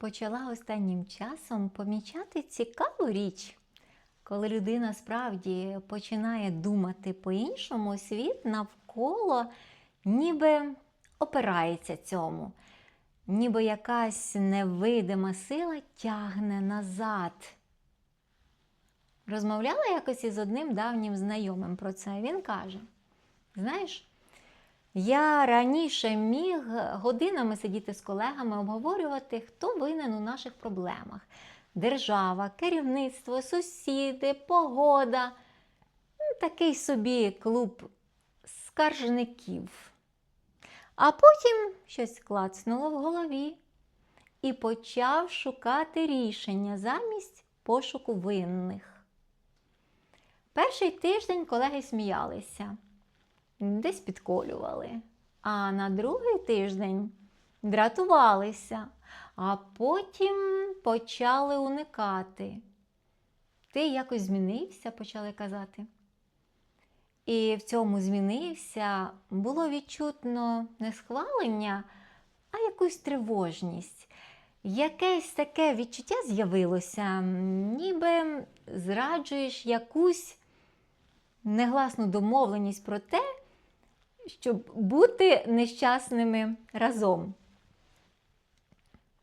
почала останнім часом помічати цікаву річ. Коли людина справді починає думати по-іншому, світ навколо ніби опирається цьому, ніби якась невидима сила тягне назад. Розмовляла якось із одним давнім знайомим про це. Він каже: Знаєш, я раніше міг годинами сидіти з колегами, обговорювати, хто винен у наших проблемах: держава, керівництво, сусіди, погода. Ну, Такий собі клуб скаржників. А потім щось клацнуло в голові і почав шукати рішення замість пошуку винних. Перший тиждень колеги сміялися десь підколювали. А на другий тиждень дратувалися, а потім почали уникати. Ти якось змінився, почали казати. І в цьому змінився було відчутно не схвалення, а якусь тривожність. Якесь таке відчуття з'явилося, ніби зраджуєш якусь негласну домовленість про те, щоб бути нещасними разом.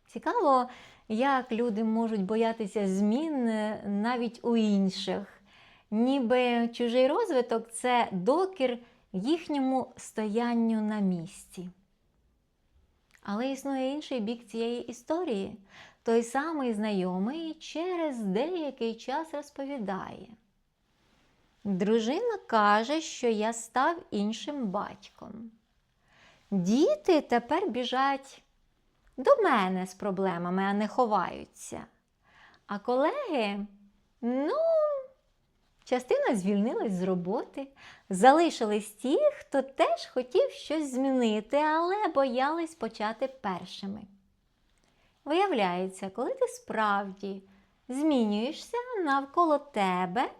Цікаво, як люди можуть боятися змін навіть у інших, ніби чужий розвиток це докір їхньому стоянню на місці. Але існує інший бік цієї історії. Той самий знайомий через деякий час розповідає. Дружина каже, що я став іншим батьком. Діти тепер біжать до мене з проблемами, а не ховаються. А колеги, ну, частина звільнилась з роботи, залишились ті, хто теж хотів щось змінити, але боялись почати першими. Виявляється, коли ти справді змінюєшся навколо тебе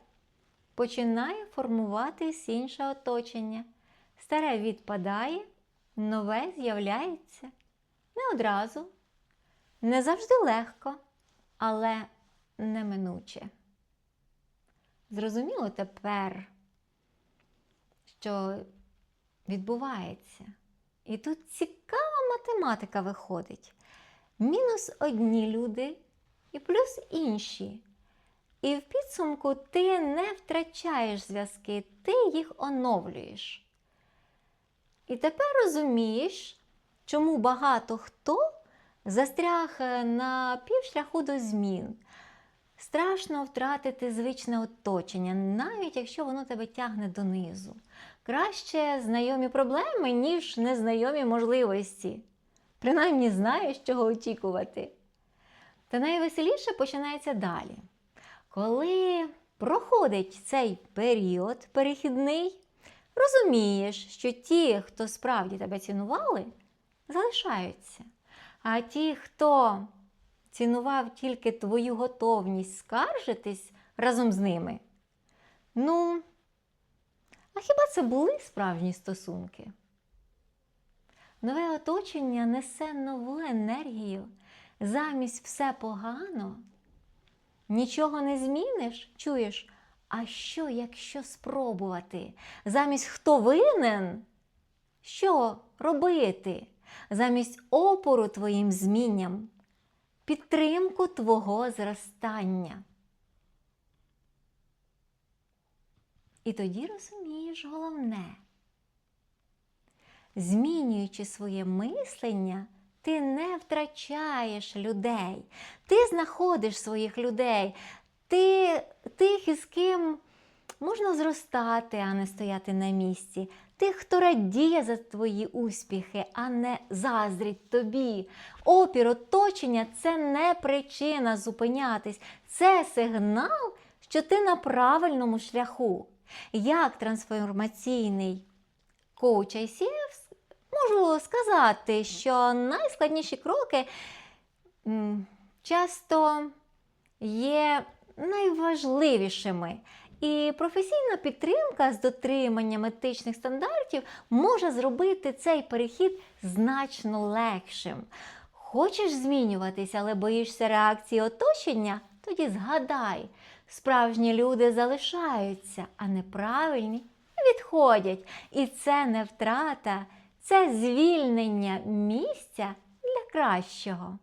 починає формуватись інше оточення. Старе відпадає, нове з'являється. Не одразу, не завжди легко, але неминуче. Зрозуміло тепер, що відбувається. І тут цікава математика виходить. Мінус одні люди і плюс інші. І в підсумку ти не втрачаєш зв'язки, ти їх оновлюєш. І тепер розумієш, чому багато хто застряг на півшляху до змін. Страшно втратити звичне оточення, навіть якщо воно тебе тягне донизу. Краще знайомі проблеми, ніж незнайомі можливості. Принаймні знаєш, чого очікувати. Та найвеселіше починається далі. Коли проходить цей період перехідний, розумієш, що ті, хто справді тебе цінували, залишаються. А ті, хто цінував тільки твою готовність скаржитись разом з ними, ну, а хіба це були справжні стосунки? Нове оточення несе нову енергію замість все погано. Нічого не зміниш, чуєш? А що, якщо спробувати? Замість хто винен? Що робити? Замість опору твоїм змінням, підтримку твого зростання. І тоді розумієш головне. Змінюючи своє мислення, ти не втрачаєш людей, ти знаходиш своїх людей, ти тих, із ким можна зростати, а не стояти на місці. Тих, хто радіє за твої успіхи, а не заздрить тобі. Опір оточення це не причина зупинятись, це сигнал, що ти на правильному шляху. Як трансформаційний коуч ICF можу сказати, що найскладніші кроки часто є найважливішими. І професійна підтримка з дотриманням етичних стандартів може зробити цей перехід значно легшим. Хочеш змінюватись, але боїшся реакції оточення? Тоді згадай, справжні люди залишаються, а неправильні відходять. І це не втрата, це звільнення місця для кращого.